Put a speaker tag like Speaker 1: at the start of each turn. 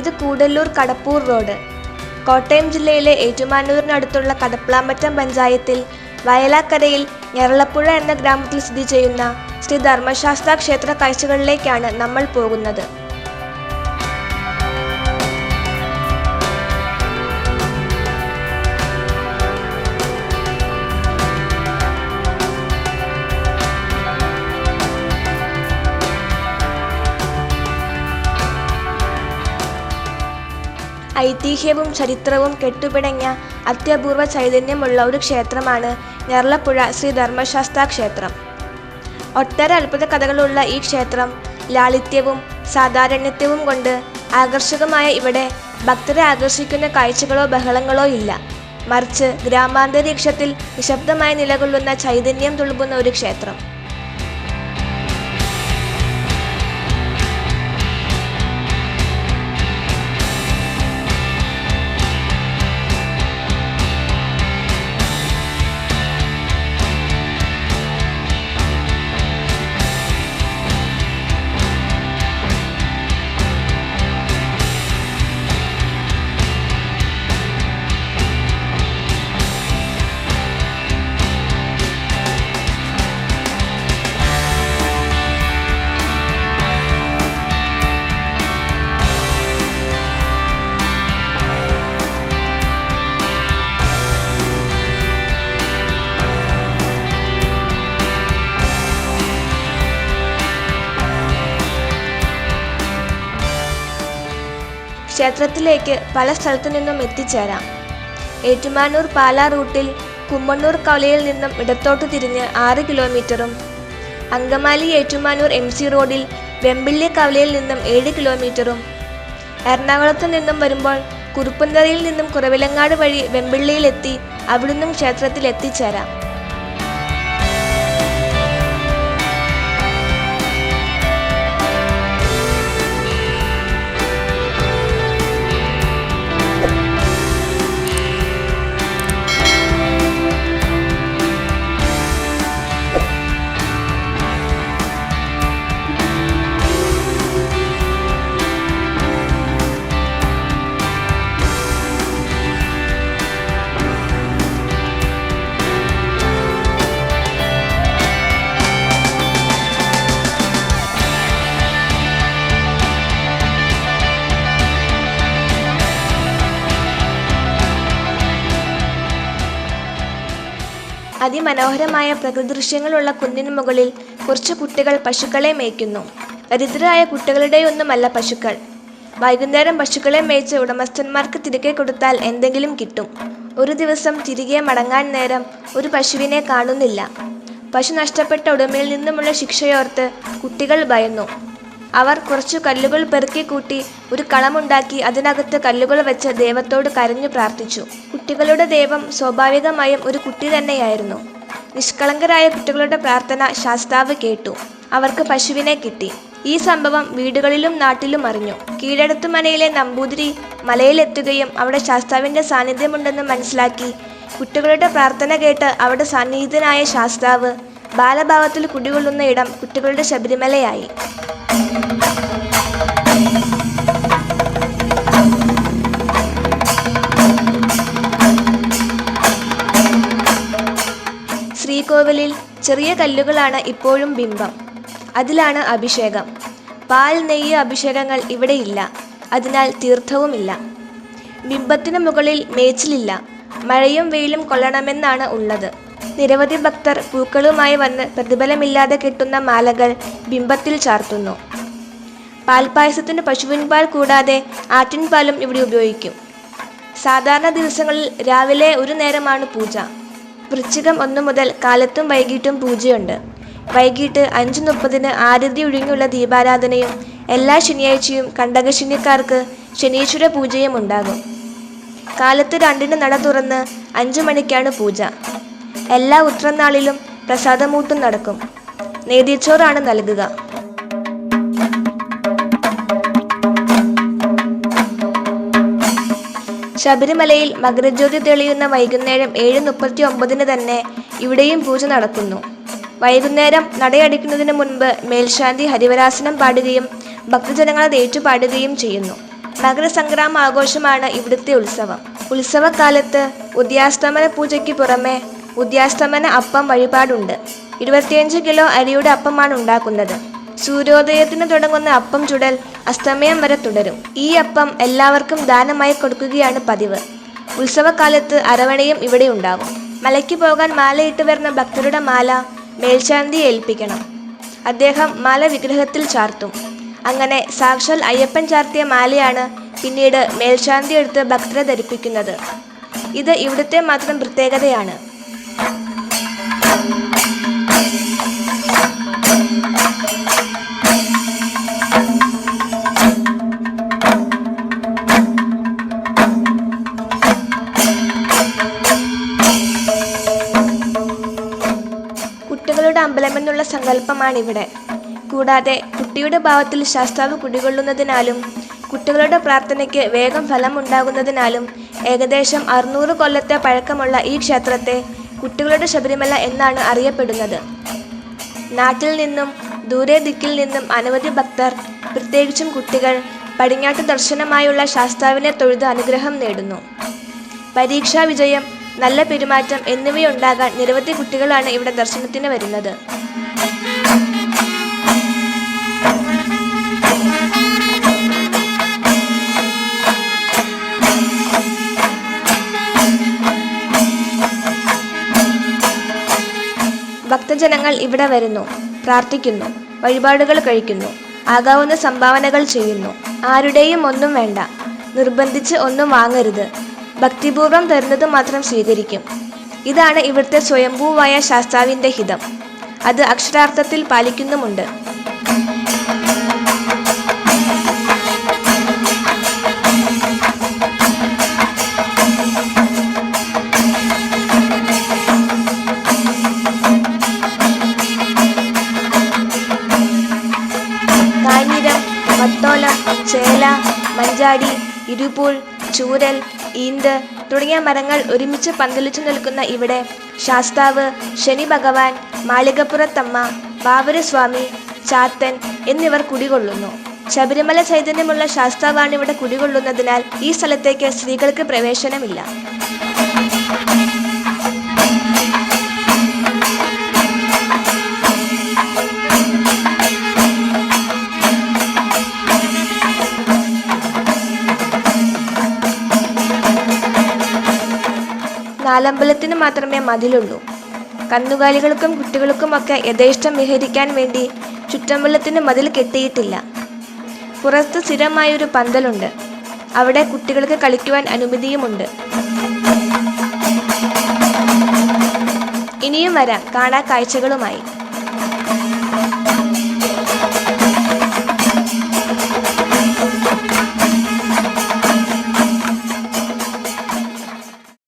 Speaker 1: ഇത് കൂടല്ലൂർ കടപ്പൂർ റോഡ്. കോട്ടയം ജില്ലയിലെ ഏറ്റുമാനൂരിനടുത്തുള്ള കടപ്ലാമറ്റം പഞ്ചായത്തിൽ വയലാക്കരയിൽ ഞരളപ്പുഴ എന്ന ഗ്രാമത്തിൽ സ്ഥിതി ചെയ്യുന്ന ശ്രീ ധർമ്മശാസ്ത്ര ക്ഷേത്ര കാഴ്ചകളിലേക്കാണ് നമ്മൾ പോകുന്നത്. ഐതിഹ്യവും ചരിത്രവും കെട്ടുപിണഞ്ഞ അത്യപൂർവ ചൈതന്യമുള്ള ഒരു ക്ഷേത്രമാണ് ഞർലപ്പുഴ ശ്രീ ധർമ്മശാസ്താ ക്ഷേത്രം. ഒട്ടേറെ അത്ഭുത കഥകളുള്ള ഈ ക്ഷേത്രം ലാളിത്യവും സാധാരണ്യത്വവും കൊണ്ട് ആകർഷകമായ ഇവിടെ ഭക്തരെ ആകർഷിക്കുന്ന കാഴ്ചകളോ ബഹളങ്ങളോ ഇല്ല. മറിച്ച് ഗ്രാമാന്തരീക്ഷത്തിൽ നിശബ്ദമായി നിലകൊള്ളുന്ന ചൈതന്യം തുളുമ്പുന്ന ഒരു ക്ഷേത്രം. ക്ഷേത്രത്തിലേക്ക് പല സ്ഥലത്തു നിന്നും എത്തിച്ചേരാം. ഏറ്റുമാനൂർ പാലാ റൂട്ടിൽ കുമ്മണ്ണൂർ കവലയിൽ നിന്നും ഇടത്തോട്ട് തിരിഞ്ഞ് ആറ് കിലോമീറ്ററും അങ്കമാലി ഏറ്റുമാനൂർ എം സി റോഡിൽ വെമ്പിള്ളി കവലയിൽ നിന്നും ഏഴ് കിലോമീറ്ററും എറണാകുളത്ത് നിന്നും വരുമ്പോൾ കുറുപ്പന്തറയിൽ നിന്നും കുറവിലങ്ങാട് വഴി വെമ്പിള്ളിയിലെത്തി അവിടുന്നും ക്ഷേത്രത്തിൽ എത്തിച്ചേരാം. അതിമനോഹരമായ പ്രകൃതിദൃശ്യങ്ങളുള്ള കുന്നിനു മുകളിൽ കുറച്ച് കുട്ടികൾ പശുക്കളെ മേയ്ക്കുന്നു. ദരിദ്രരായ കുട്ടികളുടെയൊന്നുമല്ല പശുക്കൾ. വൈകുന്നേരം പശുക്കളെ മേയ്ച്ച് ഉടമസ്ഥന്മാർക്ക് തിരികെ കൊടുത്താൽ എന്തെങ്കിലും കിട്ടും. ഒരു ദിവസം തിരികെ മടങ്ങാൻ നേരം ഒരു പശുവിനെ കാണുന്നില്ല. പശു നഷ്ടപ്പെട്ട ഉടമയിൽ നിന്നുമുള്ള ശിക്ഷയോർത്ത് കുട്ടികൾ ഭയന്നു. അവർ കുറച്ചു കല്ലുകൾ പെറുക്കി കൂട്ടി ഒരു കളമുണ്ടാക്കി അതിനകത്ത് കല്ലുകൾ വെച്ച് ദൈവത്തോട് കരഞ്ഞു പ്രാർത്ഥിച്ചു. കുട്ടികളുടെ ദൈവം സ്വാഭാവികമായും ഒരു കുട്ടി തന്നെയായിരുന്നു. നിഷ്കളങ്കരായ കുട്ടികളുടെ പ്രാർത്ഥന ശാസ്താവ് കേട്ടു. അവർക്ക് പശുവിനെ കിട്ടി. ഈ സംഭവം വീടുകളിലും നാട്ടിലും അറിഞ്ഞു. കീഴടത്തു മനയിലെ നമ്പൂതിരി മലയിലെത്തുകയും അവിടെ ശാസ്താവിന്റെ സാന്നിധ്യമുണ്ടെന്ന് മനസ്സിലാക്കി കുട്ടികളുടെ പ്രാർത്ഥന കേട്ട് അവിടെ സന്നിഹിതനായ ശാസ്താവ് ബാലഭാവത്തിൽ കുടികൊള്ളുന്ന ഇടം കുട്ടികളുടെ ശബരിമലയായി. ശ്രീകോവിലിൽ ചെറിയ കല്ലുകളാണ് ഇപ്പോഴും ബിംബം. അതിലാണ് അഭിഷേകം. പാൽ നെയ്യ് അഭിഷേകങ്ങൾ ഇവിടെയില്ല. അതിനാൽ തീർത്ഥവുമില്ല. ബിംബത്തിന് മുകളിൽ മേച്ചിലില്ല. മഴയും വെയിലും കൊള്ളണമെന്നാണ് ഉള്ളത്. നിരവധി ഭക്തർ പൂക്കളുമായി വന്ന് പ്രതിഫലമില്ലാതെ കിട്ടുന്ന മാലകൾ ബിംബത്തിൽ ചാർത്തുന്നു. പാൽപ്പായസത്തിന് പശുവിൻ പാൽ കൂടാതെ ആട്ടിൻ പാലും ഇവിടെ ഉപയോഗിക്കും. സാധാരണ ദിവസങ്ങളിൽ രാവിലെ ഒരു നേരമാണ് പൂജ. വൃശ്ചികം ഒന്നു മുതൽ കാലത്തും വൈകിട്ടും പൂജയുണ്ട്. വൈകിട്ട് അഞ്ച് മുപ്പതിന് ആരതി ഒഴിഞ്ഞുള്ള ദീപാരാധനയും എല്ലാ ശനിയാഴ്ചയും കണ്ടകശനിക്കാർക്ക് ശനീശ്വര പൂജയും ഉണ്ടാകും. കാലത്ത് രണ്ടിന് നട തുറന്ന് അഞ്ചു മണിക്കാണ് പൂജ. എല്ലാ ഉത്രനാളിലും പ്രസാദമൂട്ടും നടക്കും. നേതിച്ചോറാണ് നൽകുക. ശബരിമലയിൽ മകരജ്യോതി തെളിയുന്ന വൈകുന്നേരം ഏഴ് മുപ്പത്തി ഒമ്പതിന് തന്നെ ഇവിടെയും പൂജ നടക്കുന്നു. വൈകുന്നേരം നടയടിക്കുന്നതിന് മുൻപ് മേൽശാന്തി ഹരിവരാസനം പാടുകയും ഭക്തജനങ്ങളെ ഏറ്റുപാടുകയും ചെയ്യുന്നു. മകരസംക്രാമ ആഘോഷമാണ് ഇവിടുത്തെ ഉത്സവം. ഉത്സവകാലത്ത് ഉദയാസ്തമന പൂജയ്ക്ക് പുറമെ ഉദയാസ്തമന അപ്പം വഴിപാടുണ്ട്. ഇരുപത്തിയഞ്ച് കിലോ അരിയുടെ അപ്പമാണ് ഉണ്ടാക്കുന്നത്. സൂര്യോദയത്തിന് തുടങ്ങുന്ന അപ്പം ചുടൽ അസ്തമയം വരെ തുടരും. ഈ അപ്പം എല്ലാവർക്കും ദാനമായി കൊടുക്കുകയാണ് പതിവ്. ഉത്സവകാലത്ത് അരവണയും ഇവിടെ ഉണ്ടാകും. മലയ്ക്ക് പോകാൻ മാലയിട്ട് വരുന്ന ഭക്തരുടെ മാല മേൽശാന്തിയെ ഏൽപ്പിക്കണം. അദ്ദേഹം മാല വിഗ്രഹത്തിൽ ചാർത്തും. അങ്ങനെ സാക്ഷാൽ അയ്യപ്പൻ ചാർത്തിയ മാലയാണ് പിന്നീട് മേൽശാന്തി എടുത്ത് ഭക്തരെ ധരിപ്പിക്കുന്നത്. ഇത് ഇവിടുത്തെ മാത്രം പ്രത്യേകതയാണ്. കുട്ടികളുടെ അമ്പലമെന്നുള്ള സങ്കല്പമാണിവിടെ. കൂടാതെ കുട്ടിയുടെ ഭാവത്തിൽ ശാസ്താവ് കുടികൊള്ളുന്നതിനാലും കുട്ടികളുടെ പ്രാർത്ഥനയ്ക്ക് വേഗം ഫലം ഉണ്ടാകുന്നതിനാലും ഏകദേശം അറുന്നൂറ് കൊല്ലത്തെ പഴക്കമുള്ള ഈ ക്ഷേത്രത്തെ കുട്ടികളുടെ ശബരിമല എന്നാണ് അറിയപ്പെടുന്നത്. നാട്ടിൽ നിന്നും ദൂരെ ദിക്കിൽ നിന്നും അനവധി ഭക്തർ പ്രത്യേകിച്ചും കുട്ടികൾ പടിഞ്ഞാട്ട് ദർശനമായുള്ള ശാസ്താവിനെ തൊഴുത് അനുഗ്രഹം നേടുന്നു. പരീക്ഷാ വിജയം നല്ല പെരുമാറ്റം എന്നിവയുണ്ടാകാൻ നിരവധി കുട്ടികളാണ് ഇവിടെ ദർശനത്തിന് വരുന്നത്. ഭക്തജനങ്ങൾ ഇവിടെ വരുന്നു പ്രാർത്ഥിക്കുന്നു വഴിപാടുകൾ കഴിക്കുന്നു ആകാവുന്ന സംഭാവനകൾ ചെയ്യുന്നു. ആരുടെയും ഒന്നും വേണ്ട നിർബന്ധിച്ച് ഒന്നും വാങ്ങരുത്. ഭക്തിപൂർവം തരുന്നത് മാത്രം സ്വീകരിക്കും. ഇതാണ് ഇവിടുത്തെ സ്വയംഭൂവായ ശാസ്താവിന്റെ ഹിതം. അത് അക്ഷരാർത്ഥത്തിൽ പാലിക്കുന്നുമുണ്ട്. ചേല മഞ്ചാടി ഇരുപൂൾ ചൂരൽ ഈന്ത് തുടങ്ങിയ മരങ്ങൾ ഒരുമിച്ച് പന്തലിച്ചു നിൽക്കുന്ന ഇവിടെ ശാസ്താവ് ശനി ഭഗവാൻ മാളികപ്പുറത്തമ്മ ബാബുരസ്വാമി ചാത്തൻ എന്നിവർ കുടികൊള്ളുന്നു. ശബരിമല ചൈതന്യമുള്ള ശാസ്താവാണ് ഇവിടെ കുടികൊള്ളുന്നതിനാൽ ഈ സ്ഥലത്തേക്ക് സ്ത്രീകൾക്ക് പ്രവേശനമില്ല. നാലമ്പലത്തിന് മാത്രമേ മതിലുള്ളൂ. കന്നുകാലികൾക്കും കുട്ടികൾക്കുമൊക്കെ യഥേഷ്ടം വിഹരിക്കാൻ വേണ്ടി ചുറ്റമ്പലത്തിന് മതിൽ കെട്ടിയിട്ടില്ല. പുറത്ത് സ്ഥിരമായൊരു പന്തലുണ്ട്. അവിടെ കുട്ടികൾക്ക് കളിക്കുവാൻ അനുമതിയുമുണ്ട്. ഇനിയും വരാം. കാണാ കാഴ്ചകളുമായി.